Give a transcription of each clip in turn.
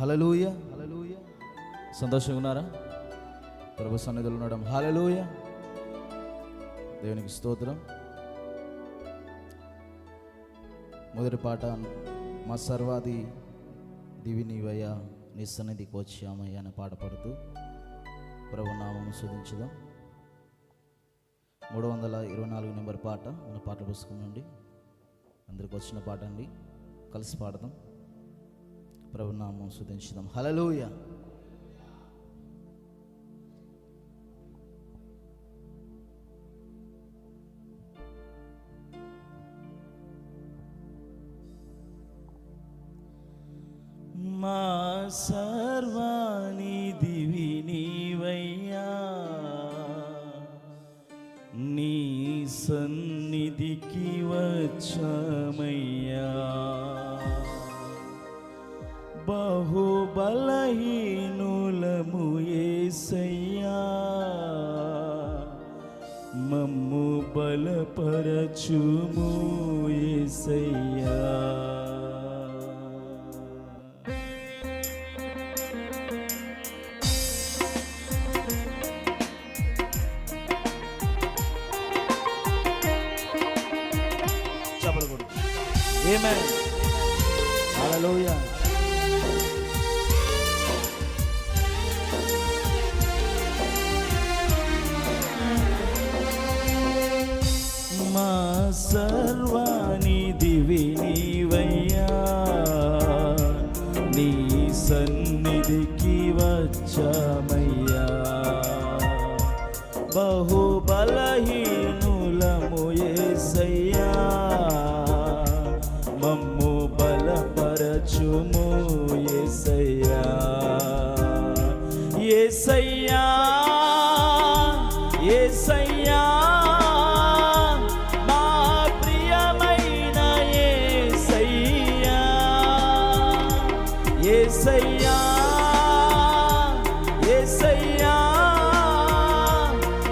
హలలుయ హలలుయ సంతోషంగా ఉన్నారా? ప్రభు సన్నిధులు ఉండడం. హలలుయ దేవునికి స్తోత్రం. మొదటి పాట మా సర్వాది దివి నీవయ్య నీ సన్నిధికి వచ్చామయ్య అనే పాట పాడుతూ ప్రభు నామము శోధించుదాం. మూడు వందల ఇరవై నాలుగు నెంబర్ పాట. మన పాటల పుస్తకం నుండి. అందరికి వచ్చిన పాట అండి. కలిసి పాడదాం. ప్రభునామం నామం హలలోయ మా సర్వాణి దివి నీవయ్యా నీ సన్నిధికి వచ్చా మమ్ము బలపరచుము ఏసయ్యా. యేసయ్యా యేసయ్యా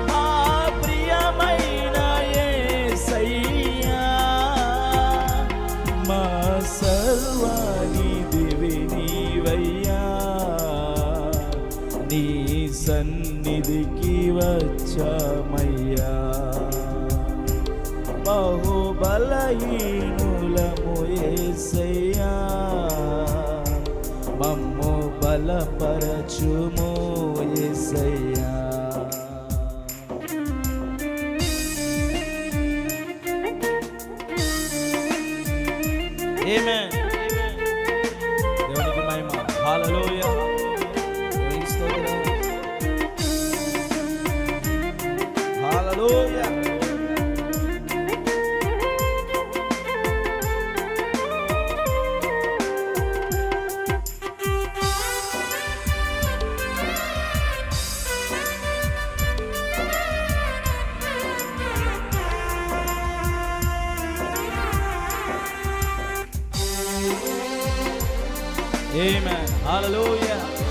మా ప్రియమైన యేసయ్యా మా సర్వాణి దివి నీవయ్యా నీ సన్నిధికి వచ్చామయ్యా. బహుబలహీనులము ఏసయ్యా బలపరచుము యేసయ్యా ఆమేన్ దేవునికి మహిమ. హల్లెలూయా Amen. Hallelujah.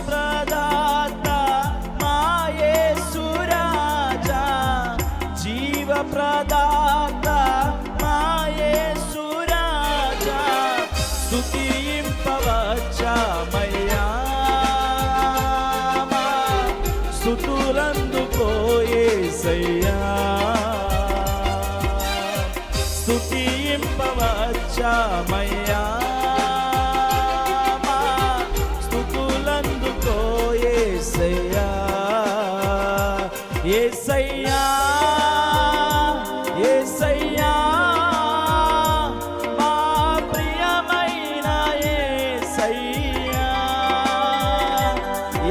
ప్రదాత మాయేసురాజా జీవ ప్రదాత మాయేసురాజా స్తుతింపవచ్చామయ్యా మా స్థుతులందుకోయేసయ్యా స్థుతింపవచ్చామయ్యా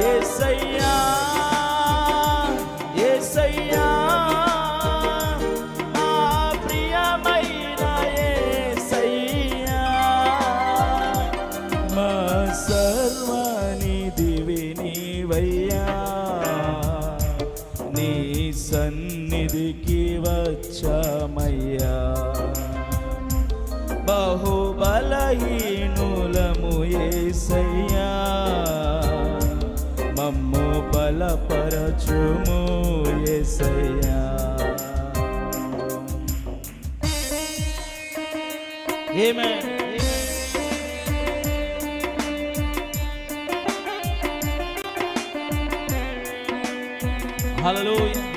ఏసయ్యా ఏసయ్యా నా ప్రియమైన ఏసయ్యా మా సర్వాణి దివి నీవయ్యా నీ సన్నిధికి వచ్చమయ్యా. బహుబలహీనులము ఏసయ్యా బలపరచుము ఏసయ్యా Amen. Hallelujah.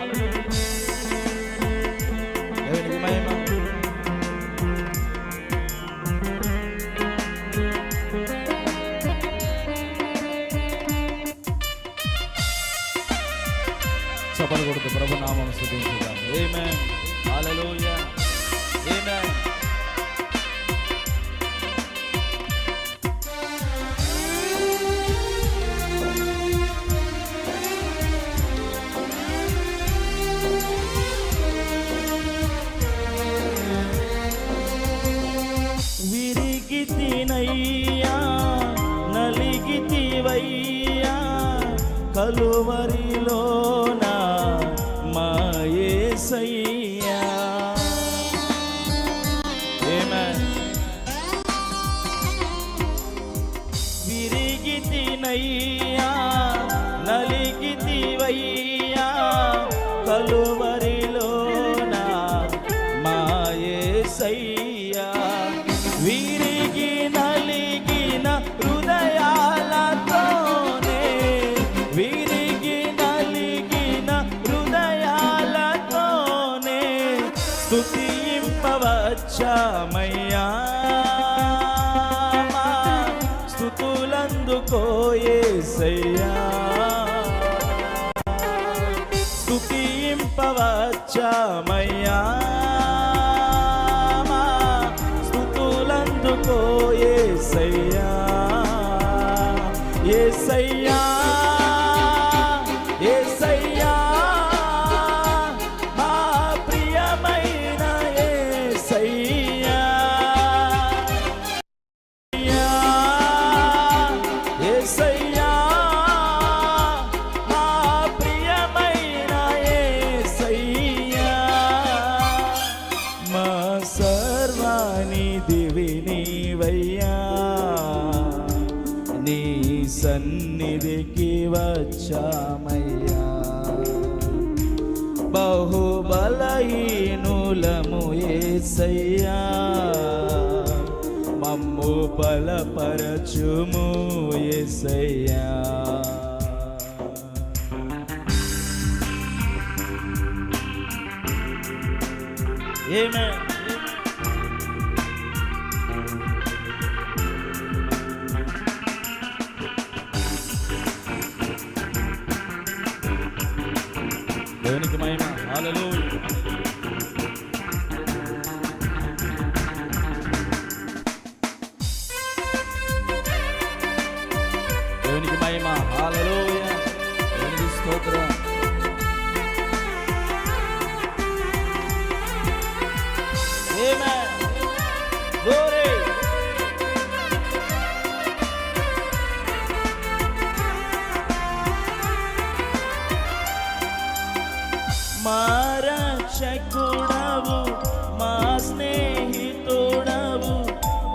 నలిగినయ్యా నలిగితివయ్యా కలువరిలోన మాయేసయ్యా Amen. విరిగితినయ్యా నలిగితివయ్యా కలువరిలోన మాయేసయ్యా స్తుతింపవచ్చామయ్యా సన్నిధికి వచ్చామయ్యా బహుబలహీనులము ఏసయ్యా మమ్ము బలపరచుము ఏసయ్యా ఏమే దేవునికి మహిమ హల్లెలూయా దేవునికి మహిమ. హల్లెలూయా దేవునికి స్తోత్రం.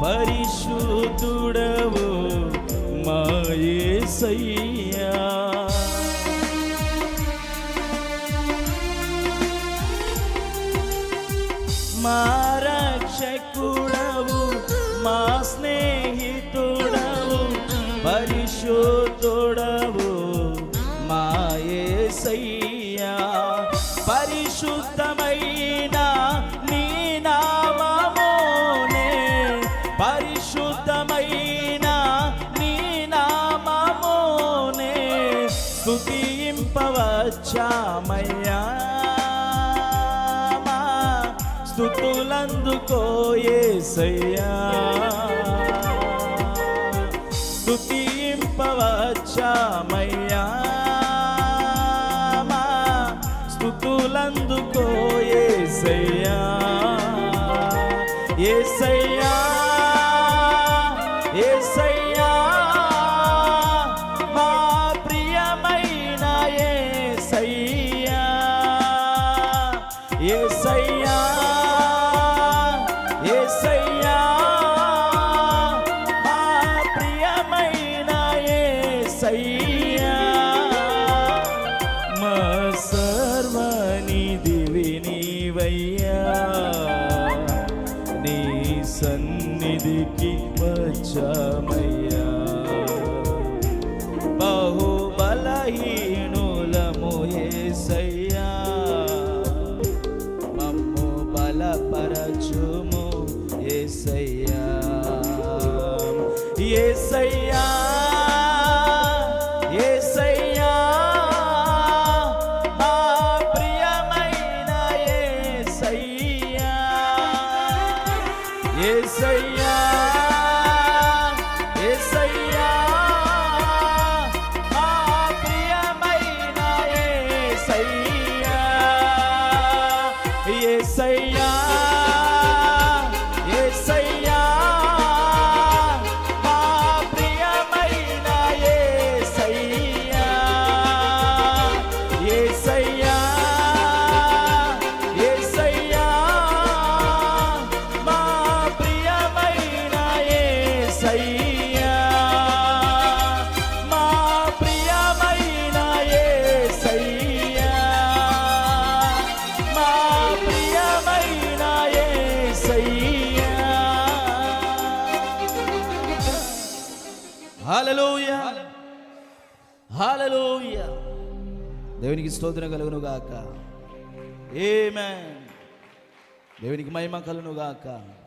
పరిశుద్ధుడవు మా యేసయ్యా మా రక్షకుడవు మా స్నేహితుడవు పరిశుద్ధుడవు మా యేసయ్యా స్థుతులందుకోయేసయ్యా సన్నిధికి వచ్చామయ్యా. బహుబలహీ దేవునికి స్తోత్రం కలుగును గాక. ఏమే దేవునికి మహిమ కలుగును గాక.